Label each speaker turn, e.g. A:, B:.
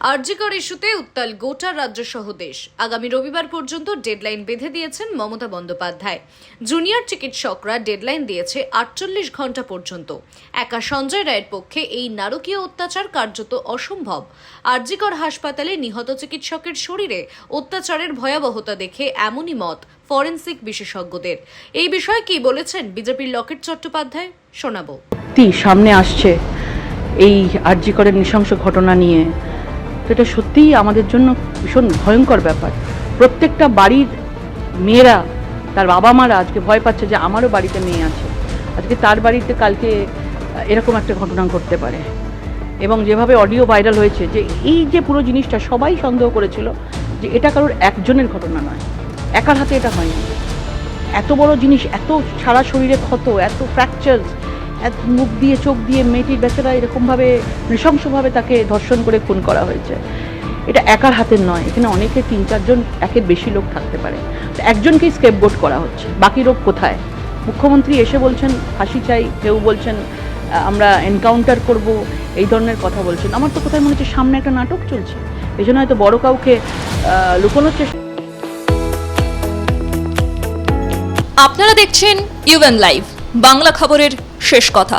A: আরজিকর ইস্যুতে উত্তাল গোটা রাজ্য সহ দেশ। আগামী রবিবার পর্যন্ত ডেডলাইন বেঁধে দিয়েছেন মমতা বন্দ্যোপাধ্যায়। জুনিয়র চিকিৎসকরা ডেডলাইন দিয়েছে আটচল্লিশ ঘণ্টা পর্যন্ত। একা সঞ্জয় রায়ের পক্ষে এই নারকীয় অত্যাচার কার্যত অসম্ভব। আরজিকর হাসপাতালে নিহত চিকিৎসকের শরীরে অত্যাচারের ভয়াবহতা দেখে এমনই মত ফরেন্সিক বিশেষজ্ঞদের। এই বিষয়ে কি বলেছেন বিজেপির লকেট চট্টোপাধ্যায়? শোনাবো।
B: সামনে আসছে এই আর্যিকরের নৃশংস ঘটনা নিয়ে। তো এটা সত্যিই আমাদের জন্য ভীষণ ভয়ঙ্কর ব্যাপার। প্রত্যেকটা বাড়ির মেয়েরা, তার বাবা মারা আজকে ভয় পাচ্ছে যে আমারও বাড়িতে মেয়ে আছে। আজকে তার বাড়িতে কালকে এরকম একটা ঘটনা ঘটতে পারে। এবং যেভাবে অডিও ভাইরাল হয়েছে যে এই যে পুরো জিনিসটা সবাই সন্দেহ করেছিল যে এটা কারোর একজনের ঘটনা নয়। একার হাতে এটা হয়নি। এত বড় জিনিস, এত সারা শরীরে ক্ষত, এত ফ্র্যাকচার মুখ দিয়ে, চোখ দিয়ে মেয়েটির বেচারা এরকমভাবে নৃশংসভাবে তাকে ধর্ষণ করে খুন করা হয়েছে। এটা একার হাতের নয়, এখানে অনেকে তিন চারজন, একের বেশি লোক থাকতে পারে। একজনকেই স্কেপবোট করা হচ্ছে, বাকি লোক কোথায়? মুখ্যমন্ত্রী এসে বলছেন, ফাঁসি চাই, কেউ বলছেন আমরা এনকাউন্টার করব, এই ধরনের কথা বলছেন। আমার তো কোথায় মনে হচ্ছে সামনে একটা নাটক চলছে এই জন্য হয়তো বড় কাউকে লুকোনোর চেষ্টা
C: আপনারা দেখছেন ইউএন লাইভ বাংলা খবরের শেষ কথা।